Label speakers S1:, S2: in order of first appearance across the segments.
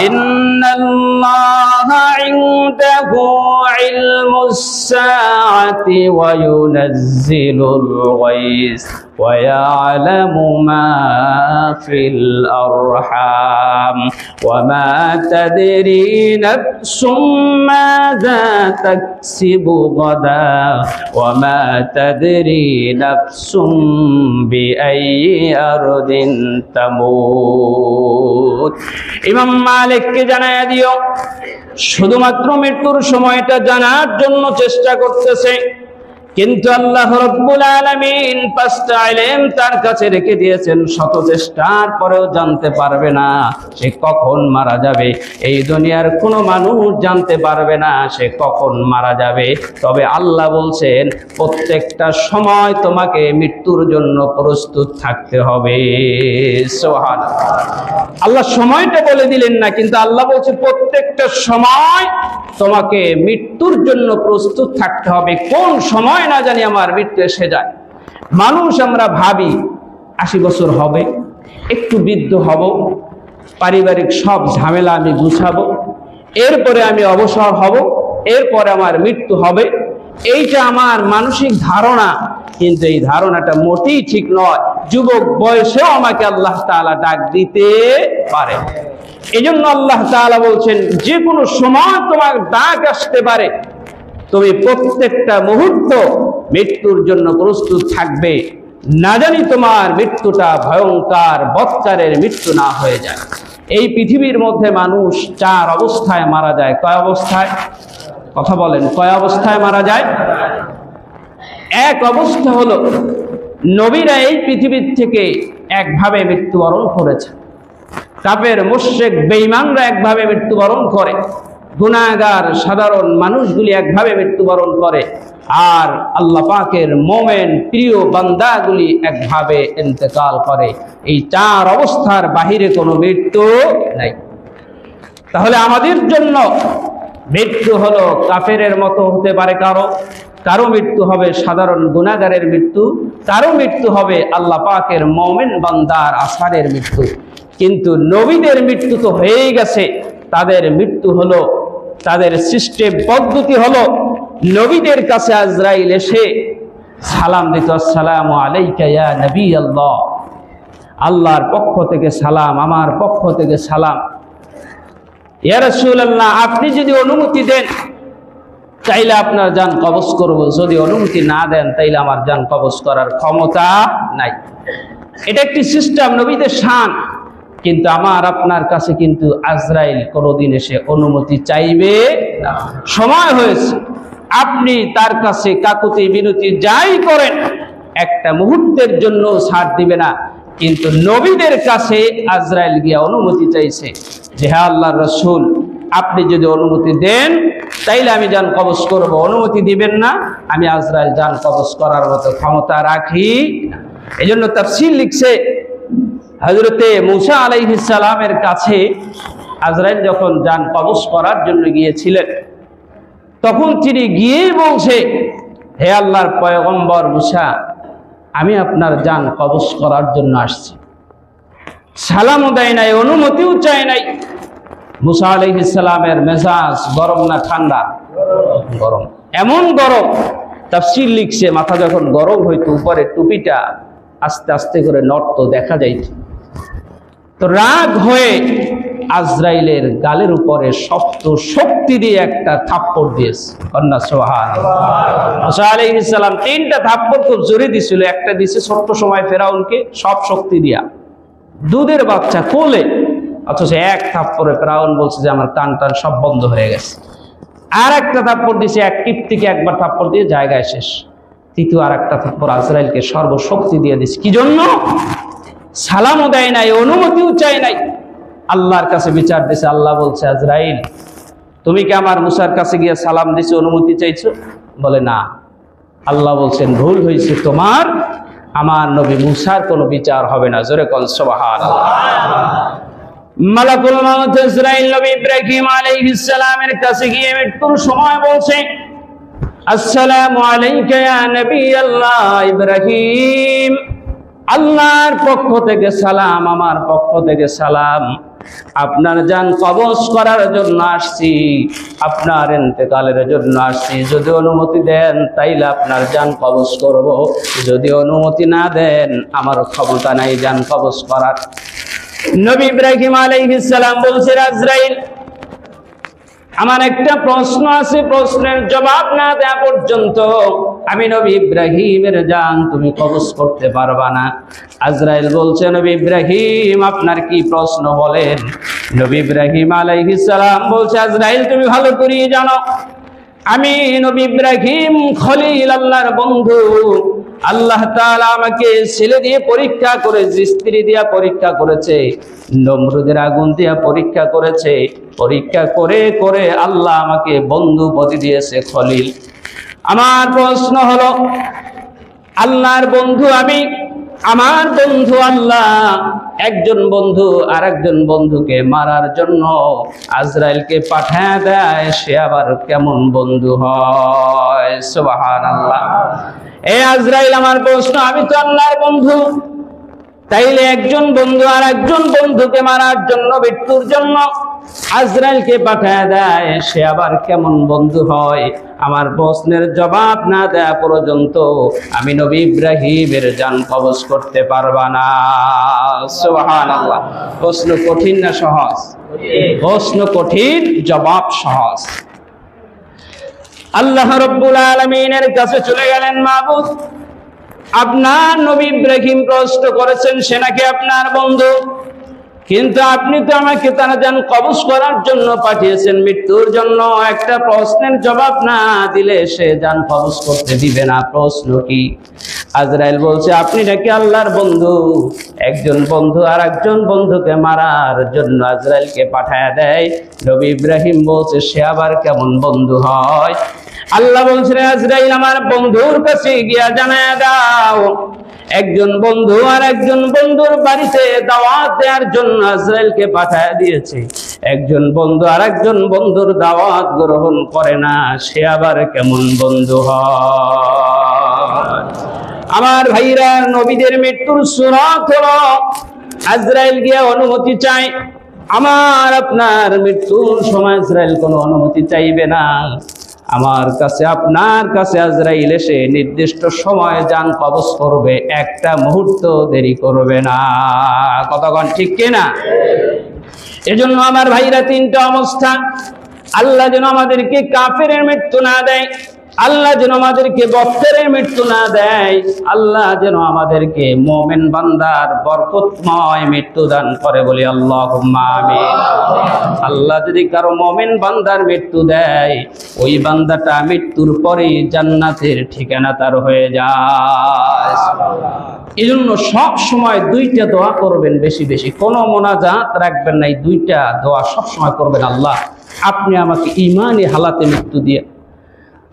S1: إن الله عنده علم الساعة وينزل الغيث ويعلم ما في الأرحام وما تدري نفس ماذا تكسب غدا وما تدري نفس بأي أرض تموت ইমাম মালিককে জানায় দিও শুধুমাত্র মৃত্যুর সময়টা জানার জন্য চেষ্টা করতেছে। কিন্তু আল্লাহ রব্বুল আলামিন পাঁচটা ইলম তার কাছে রেখে দিয়েছেন, শত চেষ্টার পরেও জানতে পারবে না সে কখন মারা যাবে। এই দুনিয়ার কোনো মানুষ জানতে পারবে না সে কখন মারা যাবে। তবে আল্লাহ বলছেন, প্রত্যেকটা সময় তোমাকে মৃত্যুর জন্য প্রস্তুত থাকতে হবে। সোহান আল্লাহ সময়টা বলে দিলেন না, কিন্তু আল্লাহ বলছে, প্রত্যেকটা সময় তোমাকে মৃত্যুর জন্য প্রস্তুত থাকতে হবে। কোন সময় না জানি আমার মৃত্যু এসে যায়। মানুষ আমরা ভাবি, আশি বছর হবে, একটু বৃদ্ধ হব, পারিবারিক সব ঝামেলা আমি গুছাবো, এরপরে আমি অবসর হব, এরপরে আমার মৃত্যু হবে। এইটা আমার মানসিক ধারণা। কিন্তু এই ধারণাটা মোটেই ঠিক নয়। যুবক বয়সেও আমাকে আল্লাহ তাআলা ডাক দিতে পারে। এই জন্য আল্লাহ তাআলা বলছেন যে কোনো সময় তোমার ডাক আসতে পারে। তুমি প্রত্যেকটা মুহূর্ত মৃত্যুর জন্য প্রস্তুত থাকবে। না জানি তোমার মৃত্যুটা ভয়ঙ্কর, বৎকারের মৃত্যু না হয়ে যায়। এই পৃথিবীর মধ্যে মানুষ চার অবস্থায় মারা যায়। কয় অবস্থায়? কথা বলেন, কয় অবস্থায় মারা যায়? এক অবস্থা হলো, নবীরা এই পৃথিবীর থেকে একভাবে মৃত্যুবরণ করেছে। কাপের মোশেক বেঈমানরা একভাবে মৃত্যুবরণ করে। গুনাগার সাধারণ মানুষগুলি একভাবে মৃত্যুবরণ করে। আর আল্লাহ পাকের মোমেন প্রিয় বান্দাগুলি একভাবে ইন্তেকাল করে। এই চার অবস্থার বাহিরে কোনো মৃত্যু নাই। তাহলে আমাদের জন্য মৃত্যু হলো কাফেরের মতো হতে পারে কারও। কারও মৃত্যু হবে সাধারণ গুণাগারের মৃত্যু কারও মৃত্যু হবে আল্লাহ পাকের মমিন বান্দার আসারের মৃত্যু। কিন্তু নবীদের মৃত্যু তো হয়েই গেছে। তাদের মৃত্যু হলো, তাদের সিস্টেম পদ্ধতি হলো, নবীদের কাছে আজরাইল এসে সালাম দিত, আসসালামু আলাইকা ইয়া নবী আল্লাহ আল্লাহর পক্ষ থেকে সালাম, আমার পক্ষ থেকে সালাম। ইয়া রাসূলুল্লাহ, আপনি যদি অনুমতি দেন চাইলে আপনার যান কবজ করব। যদি অনুমতি না দেন, তাইলে আমার যান কবজ করার ক্ষমতা নাই। এটা একটি সিস্টেম নবীদের শান। কিন্তু আমার, আপনার কাছে কিন্তু আজরাইল কোনোদিন এসে অনুমতি চাইবে না। সময় হয়েছে। আপনি তার কাছে কাকুতি, বিনতি যাই করেন, একটা মুহূর্তের জন্য ছাড় দিবে না। কিন্তু নবীদের কাছে আজরাইল গিয়া অনুমতি চাইছে যে হ্যাঁ আল্লাহ রসুল, আপনি যদি অনুমতি দেন তাইলে আমি যান কবজ করব। অনুমতি দিবেন না, আমি আজরাইল যান কবজ করার মতো ক্ষমতা রাখি এই জন্য তাফসিল লিখছে হজরতে মুসা আলাইহিসালামের কাছে আজরাইল যখন যান কবজ করার জন্য গিয়েছিলেন, তখন তিনি গিয়ে বলছে, হে আল্লাহর পয়গম্বর মুসা, আমি আপনার যান কবজ করার জন্য আসছি। সালামও দেয় নাই, অনুমতিও চায় নাই। মুসা আলাইহিসালামের মেজাজ গরম না ঠান্ডা? গরম। এমন গরম, তাফসির লিখছে, মাথা যখন গরম হইতো উপরে টুপিটা আস্তে আস্তে করে নড়তো, দেখা যাইত। তো রাগ হয়ে আজরাইলের গালের উপরে শক্ত শক্তি দিয়ে একটা থাপ্পড় দিয়েছে। কন্যা সোহান মুসা আলাইহিস সালাম তিনটা থাপ্পড় খুব জোরে দিছিল, একটা দিছে ছোট্ট সময় ফেরাউনকে, সব শক্তি দিয়া। দুধের বাচ্চা কোলে অথচ এক থাপ্পড়ে ফেরাউন বলছে যে আমার কান টান সব বন্ধ হয়ে গেছে। আর একটা থাপ্পড় দিছে, এক টিপ থেকে একবার থাপ্পড় দিয়ে জায়গায় শেষ। তৃতীয় আর একটা থাপ্পড় আজরাইলকে সর্বশক্তি দিয়ে দিছে। কি জন্য? সালামও দেয় নাই, অনুমতিও চায় নাই। আল্লাহর কাছে বিচার দিছে, আল্লাহ বলছে, আজরাইল, তুমি কি আমার মুসার কাছে গিয়ে সালাম দিছো, অনুমতি চাইছো? বলে, না। আল্লাহ বলছেন, ভুল হয়েছে তোমার। আমার নবী মুসার কোনো বিচার হবে না। জোরে কল সবাহার মালাকুল মাউত ইসরাইল নবী ইব্রাহিম আলাইহিস সালামের কাছে গিয়ে মৃত্যুর সময় বলছে, আসসালামু আলাইকা ইয়া নবী আল্লাহ ইব্রাহিম। আল্লাহর পক্ষ থেকে সালাম, আমার পক্ষ থেকে সালাম। আপনার যান কবজ করার জন্য আসছি, আপনার এতেকালের জন্য আসছি। যদি অনুমতি দেন, তাইলে আপনার যান কবজ করব। যদি অনুমতি না দেন, আমার ক্ষমতা নাই যান কবজ করার। নবী ইব্রাহিম আলাইহিস সালাম বলছে আজরাইল, আমার একটা প্রশ্ন আছে, প্রশ্নের জবাব না দেওয়া পর্যন্ত আমি নবী ইব্রাহিমের জান তুমি কবজ করতে পারবা না। আজরাইল বলছে, নবী ইব্রাহিম, আপনার কি প্রশ্ন বলেন? নবী ইব্রাহিম আলাইহিস সালাম বলছে, আজরাইল, তুমি ভালো করেই জানো, আমি নবী ইব্রাহিম খলিল আল্লাহর বন্ধু। আল্লাহ আমাকে ছেলে দিয়ে পরীক্ষা করেছে স্ত্রী দিয়া পরীক্ষা করেছে, নমরুদের আগুন দিয়া পরীক্ষা করেছে, পরীক্ষা করে করে আল্লাহ আমাকে বন্ধু পদি দিয়েছে খলিল। আমার প্রশ্ন হলো, আল্লাহর বন্ধু আমি, আমার বন্ধু আল্লাহ, একজন বন্ধু আর একজন বন্ধুকে মারার জন্য আজরাইলকে পাঠায় দেয়, সে আবার কেমন বন্ধু হয়? সুবাহান আল্লাহ এ আজরাইল, আমার প্রশ্ন, আমি তো আল্লাহর বন্ধু। তাইলে একজন বন্ধু আর একজন বন্ধুকে মারার জন্য, মৃত্যুর জন্য আজরাইলকে পাঠায় দেয়। সে আবার কেমন বন্ধু হয়? আমার প্রশ্নের জবাব না দেয়া পর্যন্ত আমি নবী ইব্রাহিমের জান কবজ করতে পারবা না। প্রশ্ন কঠিন না সহজ? প্রশ্ন কঠিন, জবাব সহজ। আল্লাহ রব্বুল আলমিনের কাছে চলে গেলেন মাহবুদ আপনার নবী ইব্রাহিম প্রশ্ন করেছেন, সে নাকি আপনার বন্ধু? কিন্তু আপনি তো আমাকে তারা যান কবজ করার জন্য পাঠিয়েছেন, মৃত্যুর জন্য একটা প্রশ্নের জবাব না দিলে সে যান কবজ করতে দিবে না। প্রশ্ন কি? আজরাইল বলছে, আপনি নাকি আল্লাহর বন্ধু? একজন বন্ধু আর একজন বন্ধুকে মারার জন্য আজরাইলকে পাঠায় দেয়। নবী ইব্রাহিম বলছে, সে আবার কেমন বন্ধু হয়? আল্লাহ বলছেন, আজরাইল আমার বন্ধুর কাছে গিয়া জানায় দাও। একজন বন্ধু আর একজন বন্ধুর বাড়িতে দাওয়াত দেওয়ার জন্য আজরাইলকে পাঠায় দিয়েছে। একজন বন্ধু আর একজন বন্ধুর দাওয়াত গ্রহণ করে না, সে আবার কেমন বন্ধু হয়? আমার ভাইরা, নবীদের মৃত্যুর সুরাত হলো, আজরাইল গিয়ে অনুমতি চায়। আমার আপনার মৃত্যুর সময় আজরাইল কোনো অনুমতি চাইবে না। আমার কাছে, আপনার কাছে আজরাইল এসে নির্দিষ্ট সময় যান কবজ করবে, একটা মুহূর্ত দেরি করবে না। কতক্ষণ, ঠিক কিনা এজন্য আমার ভাইরা তিনটা অবস্থা। আল্লাহ যেন আমাদেরকে কাফের মৃত্যু না দেয় আল্লাহ যেন আমাদেরকে বক্তের মৃত্যু না দেয়, আল্লাহ যেন আমাদেরকে মোমেন বান্দার বরকতময় মৃত্যু দান করে বলি আল্লাহ আল্লাহ যদি কারও মোমেন বান্দার মৃত্যু দেয়, ওই বান্দাটা মৃত্যুর পরে জান্নাতের ঠিকানা তার হয়ে যায়। এই জন্য সব সময় দুইটা দোয়া করবেন বেশি বেশি। কোনো মোনাজাত রাখবেন না, এই দুইটা দোয়া সব সময় করবেন, আল্লাহ, আপনি আমাকে ইমানই হালাতে মৃত্যু দিয়ে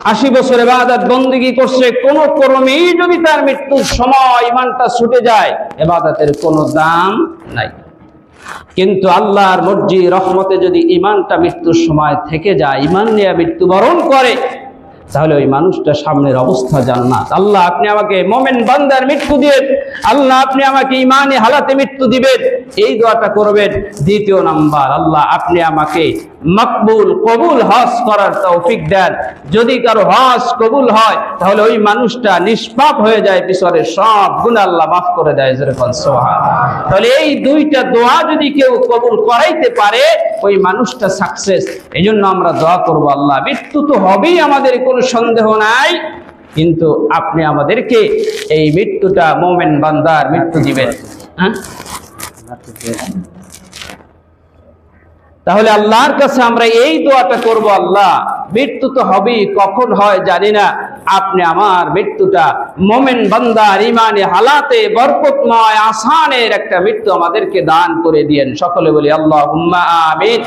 S1: আশি বছরে এবাদত বন্দিগি করছে, কোন কর্মেই যদি তার মৃত্যুর সময় ইমানটা ছুটে যায়, এবাদতের কোনো দাম নাই। কিন্তু আল্লাহর মর্জি, রহমতে যদি ইমানটা মৃত্যুর সময় থেকে যায়, ইমান নিয়ে মৃত্যুবরণ করে, তাহলে ওই মানুষটা সামনের অবস্থা জান্নাত। আল্লাহ, আপনি আমাকে মোমেন বান্দার মৃত্যু দিয়ে আল্লাহ, আপনি আমাকে ইমানে হালাতে মৃত্যু দিবেন। এই দোয়াটা করবেন। দ্বিতীয় নাম্বার, আল্লাহ, আপনি আমাকে মকবুল, কবুল হজ করার তৌফিক দেন। যদি কারও হজ কবুল হয়, তাহলে ওই মানুষটা নিষ্পাপ হয়ে যায়, পিছনে সব গুণ আল্লাহ মাফ করে দেয় যেরকম সোহা তাহলে এই দুইটা দোয়া যদি কেউ কবুল করাইতে পারে, ওই মানুষটা সাকসেস এই জন্য আমরা দোয়া করব, আল্লাহ, মৃত্যু তো হবেই, আমাদের কোনো সন্দেহ নাই। কিন্তু আপনি আমাদেরকে এই মৃত্যুটা মোমেন বান্দার মৃত্যু দিবেন। হ্যাঁ? তাহলে আল্লাহর কাছে আমরা এই দোয়াটা করব, আল্লাহ, মৃত্যু তো হবেই, কখন হয় জানি না। আপনি আমার মৃত্যুটা মোমেন বান্দার ইমানে হালাতে বরকতময় আসানের একটা মৃত্যু আমাদেরকে দান করে দিয়েন। সকলে বলি আল্লাহ আমিন।